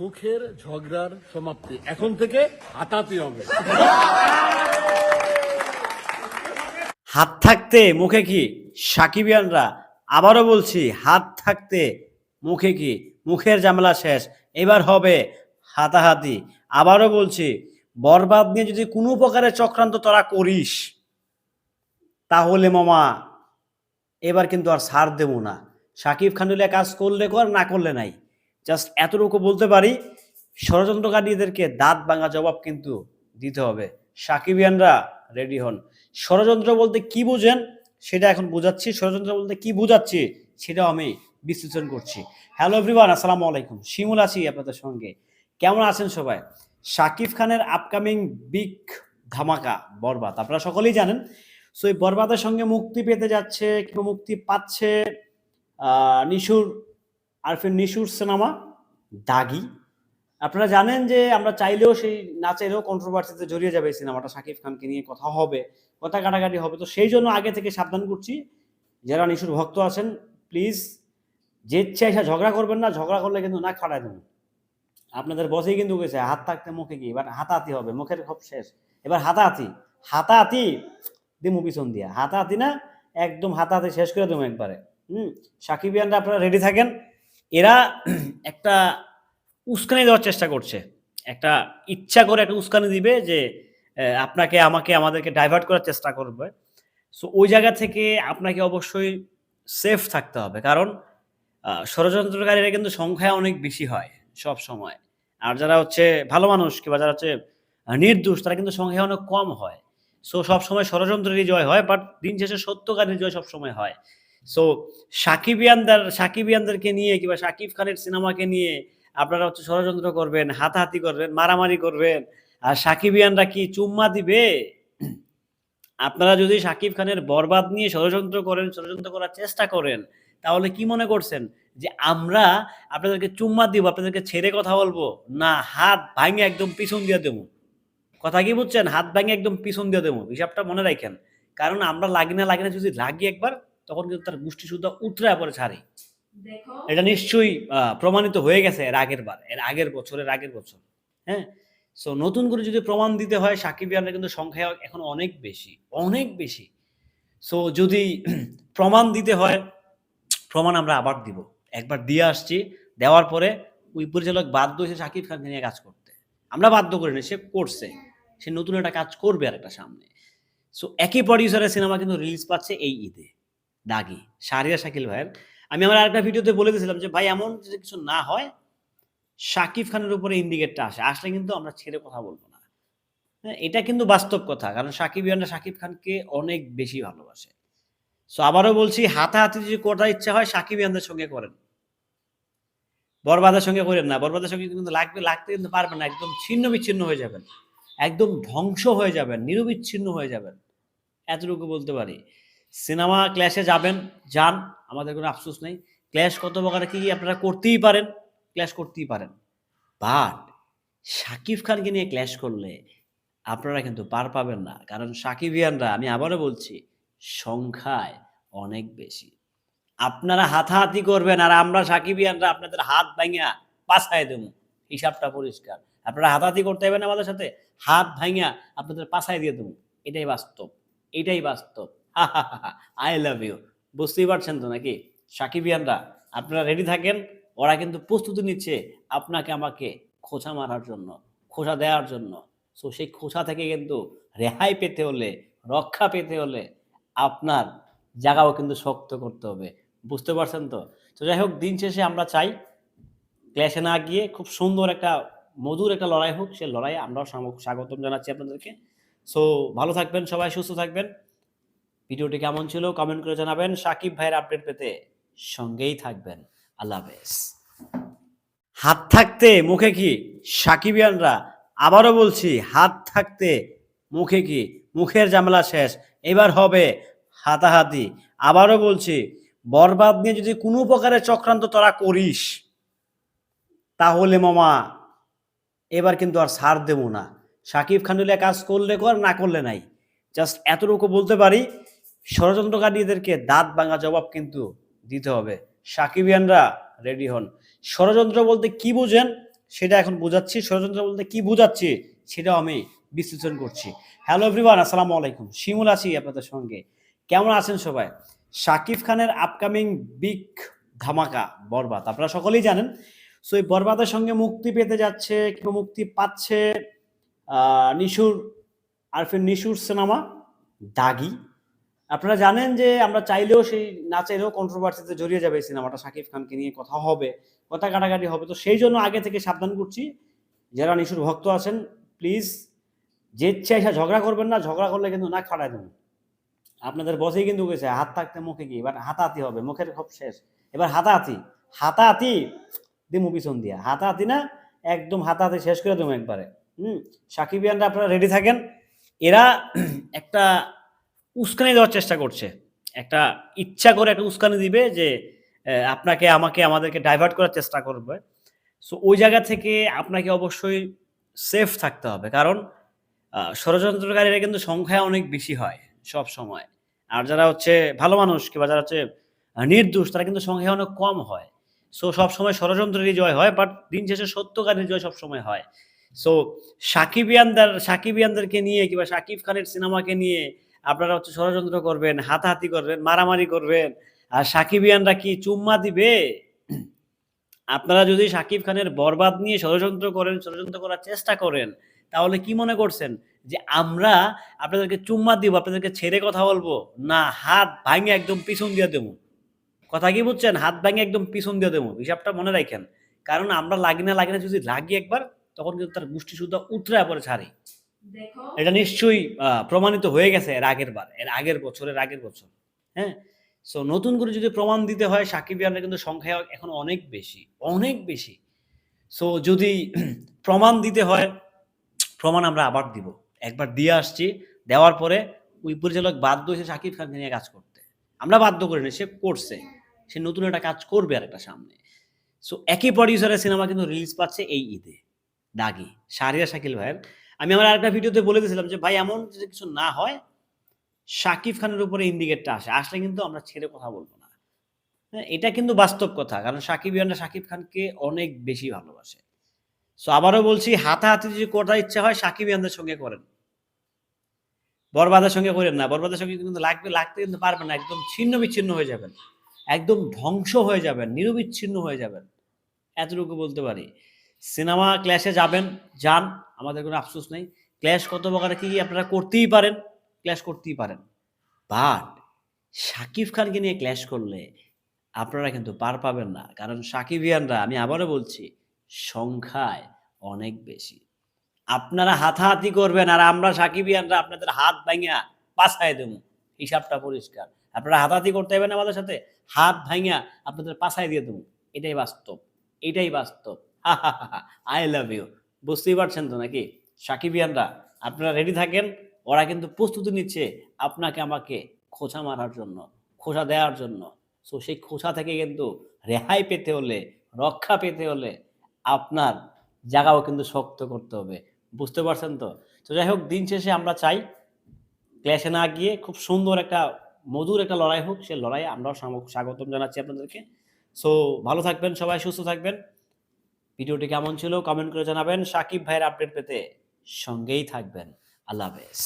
মুখের ঝগড়ার সমাপ্তি। এখন থেকে হাতাতে হবে। হাত থাকতে মুখে কি? সাকিবিয়ানরা, আবারও বলছি, হাত থাকতে মুখে কি? মুখের ঝামেলা শেষ। এবার হবে হাতাহাতি। আবারও বলছি, বরবাদ নিয়ে যদি কোনো প্রকারের চক্রান্ত তোরা করিস, তাহলে মামা, এবার কিন্তু আর সার দেবো না। সাকিব খানুলিয়া কাজ করলে কর, না করলে নাই। জাস্ট এতটুকু বলতে পারি, ষড়যন্ত্রকারীদেরকে দাঁত ভাঙা জবাব কিন্তু দিতে হবে। সাকিবিয়ানরা রেডি হন। ষড়যন্ত্র বলতে কি বুঝেন, সেটা এখন বোঝাচ্ছি। ষড়যন্ত্র বলতে কি বোঝাচ্ছি, সেটাও আমি বিশ্লেষণ করছি। হ্যালো এভরিওয়ান আসসালামু আলাইকুম। শিমুল আছি আপনাদের সঙ্গে। কেমন আছেন সবাই? শাকিব খানের আপকামিং বিগ ধামাকা, বরবাদ। আপনারা সকলেই জানেন। সো এই বরবাদের সঙ্গে মুক্তি পেতে যাচ্ছে, কিংবা মুক্তি পাচ্ছে নিশুর আরফিন নিশুর সিনেমা, দাগি। আপনারা জানেন যে আমরা চাইলেও সেই না চাইলেও কন্ট্রোভার্সিতে জড়িয়ে যাবে এই সিনেমাটা শাকিব খানকে নিয়ে কথা হবে, কথা কাটাকাটি হবে। তো সেই জন্য আগে থেকে সাবধান করছি। যারা নিশুর ভক্ত আছেন প্লিজ যে ইচ্ছা এসে ঝগড়া করবেন না, ঝগড়া করলে কিন্তু না খাড়ায় দেবেন। আপনাদের বসেই কিন্তু গেছে হাত থাকতে মুখে কি? এবার হাতাহাতি হবে, মুখের খুব শেষ। এবার হাতাহাতি হাতাহাতি দিমু পিছন দিয়া। হাতাহাতি না, একদম হাতাহাতি শেষ করে দেবো একবারে। হুম সাকিবিয়ানরা আপনারা রেডি থাকেন? এরা একটা উস্কানি দেওয়ার চেষ্টা করছে। একটা ইচ্ছা করে একটা উস্কানি দিবে যে আপনাকে, আমাকে, আমাদেরকে ডাইভার্ট করার চেষ্টা করবে। সো ওই জায়গা থেকে আপনাকে অবশ্যই সেফ থাকতে হবে। কারণ ষড়যন্ত্রকারীরা কিন্তু সংখ্যায় অনেক বেশি হয় সব সময়। আর যারা হচ্ছে ভালো মানুষ কিংবা যারা হচ্ছে নির্দোষ, তারা কিন্তু সংখ্যা অনেক কম হয়। সো সবসময় ষড়যন্ত্রেরই জয় হয় বাট দিন শেষে সত্যকারীর জয় সবসময় হয়। সো সাকিবিয়ানদের সাকিবিয়ানদেরকে নিয়ে কিংবা সাকিব খানের সিনেমাকে নিয়ে আপনারা হচ্ছে ষড়যন্ত্র করবেন, হাতাহাতি করবেন, মারামারি করবেন। আর সাকিবিয়ানরা কি চুম্মা দিবে? আপনারা যদি সাকিব খানের বরবাদ নিয়ে ষড়যন্ত্র করেন, ষড়যন্ত্র করার চেষ্টা করেন, তাহলে কি মনে করছেন? যে আমরা আপনাদেরকে চুম্মা দিব, আপনাদেরকে ছেড়ে কথা বলব? না, হাত ভাঙে একদম পিছন দিয়ে দেবো। কথা কি বুঝছেন? হাত ভাঙে একদম পিছন দিয়ে দেবো। হিসাবটা মনে রাখেন। কারণ আমরা লাগি না লাগি না, যদি লাগি একবার তখন কিন্তু তার গোষ্ঠী শুদ্ধ উতরায় পরে ছাড়ে। এটা নিশ্চয়ই আহ, প্রমাণিত হয়ে গেছে এর আগের বার এর আগের বছরের আগের বছর হ্যাঁ? সো নতুন করে যদি প্রমাণ দিতে হয় সাকিব সাকিবিয়ানরা কিন্তু সংখ্যা এখন অনেক বেশি অনেক বেশি। সো যদি প্রমাণ দিতে হয় প্রমাণ আমরা আবার দিব। একবার দিয়ে আসছি দেওয়ার পরে ওই পরিচালক বাধ্য হয়েছে সাকিব খানকে নিয়ে কাজ করতে। আমরা বাধ্য করিনি সে করছে। সে নতুন একটা কাজ করবে আর একটা সামনে। সো একই প্রডিউসারের সিনেমা কিন্তু রিলিজ পাচ্ছে এই ঈদে। দাগি। শাহরিয়া শাকিল ভাইয়ের আমি আমার আরেকটা ভিডিওতে বলে দিয়েছিলাম যে ভাই এমন যদি কিছু না হয় শাকিব খানের উপরে ইন্ডিকেটটা আসে। আসলে কিন্তু আমরা ছেড়ে কথা বলব না। হ্যাঁ, এটা কিন্তু বাস্তব কথা। কারণ সাকিব ইয়ানরা শাকিব খানকে অনেক বেশি ভালোবাসে। সো আবারও বলছি হাতাহাতি যদি করার ইচ্ছা হয় সাকিব ইয়ানদের সঙ্গে করেন। বরবাদের সঙ্গে করেন না। বরবাদের সঙ্গে কিন্তু লাগবে লাগতে কিন্তু পারবেন না। একদম ছিন্ন বিচ্ছিন্ন হয়ে যাবেন। একদম ধ্বংস হয়ে যাবেন। নিরবিচ্ছিন্ন হয়ে যাবেন। এতটুকু বলতে পারি। সিনেমা ক্ল্যাশে যাবেন, যান, আমাদের কোনো আফসোস নেই। ক্ল্যাশ কত প্রকারে কি আপনারা করতেই পারেন? ক্ল্যাশ করতেই পারেন। বাট সাকিব খানকে নিয়ে ক্ল্যাশ করলে আপনারা কিন্তু পার পাবেন না। কারণ সাকিবিয়ানরা আমি আবারও বলছি, সংখ্যায় অনেক বেশি। আপনারা হাতাহাতি করবেন আর আমরা সাকিবিয়ানরা আপনাদের হাত ভাঙিয়া পাছায় দেবো। হিসাবটা পরিষ্কার। আপনারা হাতাহাতি করতে হবে না আমাদের সাথে। হাত ভাঙিয়া আপনাদের পাছায় দিয়ে দেবো। এটাই বাস্তব। এটাই বাস্তব। আই লাভ ইউ বুঝতেই পারছেন তো নাকি? সাকিবিয়ানরা, আপনারা রেডি থাকেন? ওরা কিন্তু প্রস্তুতি নিচ্ছে আপনাকে আমাকে খোঁচা মারার জন্য, খোঁচা দেওয়ার জন্য। সো সেই খোঁচা থেকে কিন্তু রেহাই পেতে হলে, রক্ষা পেতে হলে আপনার জায়গাও কিন্তু শক্ত করতে হবে। বুঝতে পারছেন তো? তো যাই হোক, দিন শেষে আমরা চাই ক্লাসে না গিয়ে খুব সুন্দর একটা, মধুর একটা লড়াই হোক। সে লড়াইয়ে আমরাও স্বাগতম জানাচ্ছি আপনাদেরকে। সো ভালো থাকবেন সবাই, সুস্থ থাকবেন। ভিডিওটি কেমন ছিল কমেন্ট করে জানাবেন। সাকিব ভাইয়ের আপডেট পেতে সঙ্গেই থাকবেন। আল্লাহ হাফেজ। হাত থাকতে মুখে কি? সাকিবিয়ানরা, আবারও বলছি, হাত থাকতে মুখে কি? মুখের ঝামেলা শেষ। এবার হবে হাতাহাতি। আবারও বলছি, বরবাদ নিয়ে যদি কোনো প্রকারের চক্রান্ত তোরা করিস, তাহলে মামা, এবার কিন্তু আর ছাড় দেবো না। সাকিব খানুলিয়া কাজ করলে কর, না করলে নাই। জাস্ট এতটুকু বলতে পারি ষড়যন্ত্রকারীদেরকে দাঁত ভাঙা জবাব কিন্তু দিতে হবে। সাকিবিয়ানরা রেডি হন। ষড়যন্ত্র বলতে কি বুঝেন সেটা এখন বোঝাচ্ছি। ষড়যন্ত্র বলতে কি বোঝাচ্ছি সেটাও আমি বিশ্লেষণ করছি। হ্যালো এভরিওয়ান, আসসালামু আলাইকুম। শিমুল আছি আপনাদের সঙ্গে। কেমন আছেন সবাই? শাকিব খানের আপকামিং বিগ ধামাকা, বরবাদ। আপনারা সকলেই জানেন। সো এই বরবাদের সঙ্গে মুক্তি পেতে যাচ্ছে কিংবা মুক্তি পাচ্ছে নিশুর, আরফিন নিশুর সিনেমা, দাগি। আপনারা জানেন যে আমরা চাইলেও সেই না চাইলেও কন্ট্রোভার্সিতে জড়িয়ে যাবে সিনেমাটা শাকিব খানকে নিয়ে কথা হবে, কথা কাটাকাটি হবে। তো সেই জন্য আগে থেকে সাবধান করছি। যারা নিশুর ভক্ত আছেন প্লিজ যে ইচ্ছা এসে ঝগড়া করবেন না, ঝগড়া করলে কিন্তু না ফাটাই দেবেন। আপনাদের বসেই কিন্তু গেছে হাত থাকতে মুখে কি? এবার হাতাহাতি হবে, মুখের খুব শেষ। এবার হাতাহাতি হাতাহাতি, দিমু পিছন দিয়া। হাতাহাতি না, একদম হাতাহাতি শেষ করে দেবো একবারে। হুম সাকিবিয়ানরা আপনারা রেডি থাকেন। এরা একটা উস্কানি দেওয়ার চেষ্টা করছে। একটা ইচ্ছা করে একটা উস্কানি দিবে যে আপনাকে, আমাকে, আমাদেরকে ডাইভার্ট করার চেষ্টা করবে। সো ওই জায়গা থেকে আপনাকে অবশ্যই সেফ থাকতে হবে। কারণ ষড়যন্ত্রকারীরা কিন্তু সংখ্যায় অনেক বেশি হয় সব সময়। আর যারা হচ্ছে ভালো মানুষ কিংবা যারা হচ্ছে নির্দোষ, তারা কিন্তু সংখ্যায় অনেক কম হয়। সো সবসময় ষড়যন্ত্রেরই জয় হয় বাট দিন শেষে সত্যকারের জয় সবসময় হয়। সো সাকিবিয়ানদের সাকিবিয়ানদেরকে নিয়ে কিংবা সাকিব খানের সিনেমাকে নিয়ে আপনারা হচ্ছে ষড়যন্ত্র করবেন, হাতাহাতি করবেন, মারামারি করবেন। আর সাকিবিয়ানরা কি চুম্মা দিবে? আপনারা যদি সাকিব খানের বরবাদ নিয়ে ষড়যন্ত্র করেন, ষড়যন্ত্র করার চেষ্টা করেন, তাহলে কি মনে করছেন? যে আমরা আপনাদেরকে চুম্মা দিব, আপনাদেরকে ছেড়ে কথা বলব? না, হাত ভাঙে একদম পিছন দিয়ে দেবো। কথা কি বুঝছেন? হাত ভাঙে একদম পিছন দিয়ে দেবো, হিসাবটা মনে রাখেন। কারণ আমরা লাগি না লাগি না যদি লাগি একবার, তখন কিন্তু তার গোষ্ঠী শুদ্ধ উতরা পরে ছাড়ি। এটা নিশ্চয়ই প্রমাণিত হয়ে গেছে এর আগের বার, এর আগের বছরের আগের বছর হ্যাঁ? সো নতুন করে যদি প্রমাণ দিতে হয় সাকিবিয়ানরা কিন্তু সংখ্যা এখন অনেক বেশি অনেক বেশি। সো যদি প্রমাণ দিতে হয়, প্রমাণ আমরা আবার দিব। একবার দিয়ে আসছি, দেওয়ার পরে ওই পরিচালক বাধ্য হয়েছে সাকিব খানকে নিয়ে কাজ করতে। আমরা বাধ্য করে করিনি সে করছে। সে নতুন একটা কাজ করবে আর একটা সামনে। সো একই প্রডিউসারের সিনেমা কিন্তু রিলিজ পাচ্ছে এই ঈদে, দাগি, সারিয়া শাকিল ভাইয়ের। আমি আমার আরেকটা ভিডিওতে বলে দিয়েছিলাম যে ভাই এমন যদি কিছু না হয় শাকিব খানের উপরে ইন্ডিকেটটা আসে। আসলে কিন্তু আমরা ছেড়ে কথা বলব না। হ্যাঁ, এটা কিন্তু বাস্তব কথা। কারণ সাকিব ইয়ানরা শাকিব খানকে অনেক বেশি ভালোবাসে। সো আবারও বলছি হাতাহাতি যদি করার ইচ্ছা হয় সাকিব ইয়ানদের সঙ্গে করেন। বরবাদের সঙ্গে করেন না। বরবাদের সঙ্গে কিন্তু লাগবে লাগতে কিন্তু পারবেন না। একদম ছিন্ন বিচ্ছিন্ন হয়ে যাবেন। একদম ধ্বংস হয়ে যাবেন। নিরবিচ্ছিন্ন হয়ে যাবেন। এতটুকু বলতে পারি। সিনেমা ক্ল্যাশে যাবেন, যান, আমাদের কোনো আফসোস নেই। ক্ল্যাশ কত প্রকারে কি আপনারা করতেই পারেন ক্ল্যাশ করতেই পারেন। বাট সাকিব খানকে নিয়ে ক্ল্যাশ করলে আপনারা কিন্তু পার পাবেন না। কারণ সাকিবিয়ানরা আমি আবারও বলছি, সংখ্যায় অনেক বেশি। আপনারা হাতাহাতি করবেন আর আমরা সাকিবিয়ানরা আপনাদের হাত ভাঙিয়া পাছায় দেব। হিসাবটা পরিষ্কার। আপনারা হাতাহাতি করতে হবে না আমাদের সাথে, হাত ভাঙিয়া আপনাদের পাছায় দিয়ে দেবো। এটাই বাস্তব এটাই বাস্তব। আই লাভ ইউ বুঝতেই পারছেন তো নাকি? সাকিবিয়ানরা, আপনারা রেডি থাকেন? ওরা কিন্তু প্রস্তুতি নিচ্ছে আপনাকে আমাকে খোঁচা মারার জন্য, খোঁচা দেওয়ার জন্য। সো সেই খোঁচা থেকে কিন্তু রেহাই পেতে হলে, রক্ষা পেতে হলে আপনার জায়গাও কিন্তু শক্ত করতে হবে। বুঝতে পারছেন তো? তো যাই হোক, দিন শেষে আমরা চাই ক্লাসে না গিয়ে খুব সুন্দর একটা, মধুর একটা লড়াই হোক। সে লড়াইয়ে আমরাও স্বাগতম জানাচ্ছি আপনাদেরকে। সো ভালো থাকবেন সবাই, সুস্থ থাকবেন। ভিডিওটি কেমন ছিল কমেন্ট করে জানাবেন। সাকিব ভাইয়ের আপডেট পেতে সঙ্গেই থাকবেন। আল্লাহ হাফেজ।